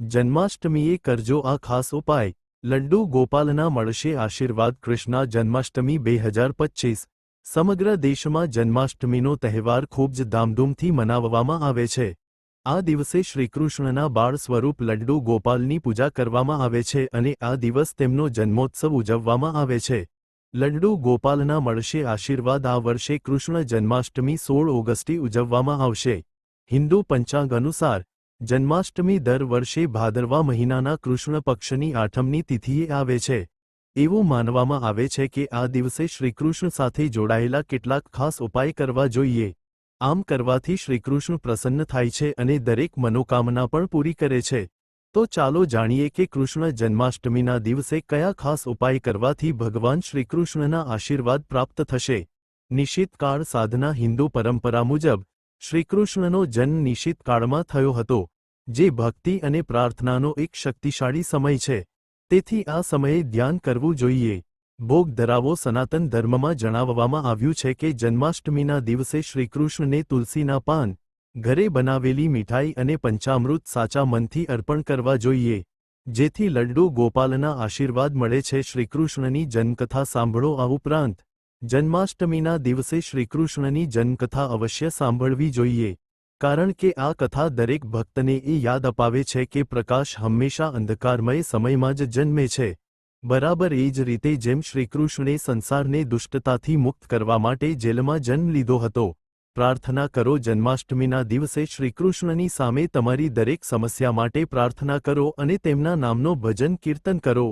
જન્માષ્ટમીએ કરજો આ ખાસ ઉપાય. લડ્ડુ ગોપાલના મળશે આશીર્વાદ કૃષ્ણા જન્માષ્ટમી બે હજાર પચ્ચીસ. સમગ્ર દેશમાં જન્માષ્ટમીનો તહેવાર ખૂબ જ ધામધૂમથી મનાવવામાં આવે છે. આ દિવસે શ્રીકૃષ્ણના બાળ સ્વરૂપ લડ્ડુ ગોપાલની પૂજા કરવામાં આવે છે અને આ દિવસ તેમનો જન્મોત્સવ ઉજવવામાં આવે છે. લડ્ડુ ગોપાલના મળશે આશીર્વાદ આ વર્ષે કૃષ્ણ જન્માષ્ટમી સોળ ઓગસ્ટે ઉજવવામાં આવશે. હિન્દુ પંચાંગ અનુસાર જન્માષ્ટમી દર વર્ષે ભાદરવા મહિનાના કૃષ્ણ પક્ષની આઠમની તિથિએ આવે છે. એવું માનવામાં આવે છે કે આ દિવસે શ્રીકૃષ્ણ સાથે જોડાયેલા કેટલાક ખાસ ઉપાય કરવા જોઈએ. આમ કરવાથી શ્રીકૃષ્ણ પ્રસન્ન થાય છે અને દરેક મનોકામના પણ પૂરી કરે છે. તો ચાલો જાણીએ કે કૃષ્ણ જન્માષ્ટમીના દિવસે કયા ખાસ ઉપાય કરવાથી ભગવાન શ્રીકૃષ્ણના આશીર્વાદ પ્રાપ્ત થશે. નિશ્ચિતકાળ સાધના હિન્દુ પરંપરા મુજબ શ્રીકૃષ્ણનો જન્મ નિશિત કાળમાં થયો હતો, જે ભક્તિ અને પ્રાર્થનાનો એક શક્તિશાળી સમય છે. તેથી આ સમયે ધ્યાન કરવું જોઈએ. ભોગ ધરાવો સનાતન ધર્મમાં જણાવવામાં આવ્યું છે કે જન્માષ્ટમીના દિવસે શ્રીકૃષ્ણને તુલસીના પાન, ઘરે બનાવેલી મીઠાઈ અને પંચામૃત સાચા મનથી અર્પણ કરવા જોઈએ. જેથી લડ્ડુ ગોપાલના આશીર્વાદ મળે છે. શ્રીકૃષ્ણની જન્મકથા સાંભળો આ ઉપરાંત જન્માષ્ટમીના દિવસે શ્રીકૃષ્ણની જન્મકથા અવશ્ય સાંભળવી જોઈએ. કારણ કે આ કથા દરેક ભક્તને એ યાદ અપાવે છે કે પ્રકાશ હંમેશા અંધકારમય સમયમાં જ જન્મે છે. બરાબર એ જ રીતે જેમ શ્રીકૃષ્ણે સંસારને દુષ્ટતાથી મુક્ત કરવા માટે જેલમાં જન્મ લીધો હતો, પ્રાર્થના કરો જન્માષ્ટમીના દિવસે શ્રીકૃષ્ણની સામે તમારી દરેક સમસ્યા માટે પ્રાર્થના કરો અને તેમના નામનો ભજન કીર્તન કરો.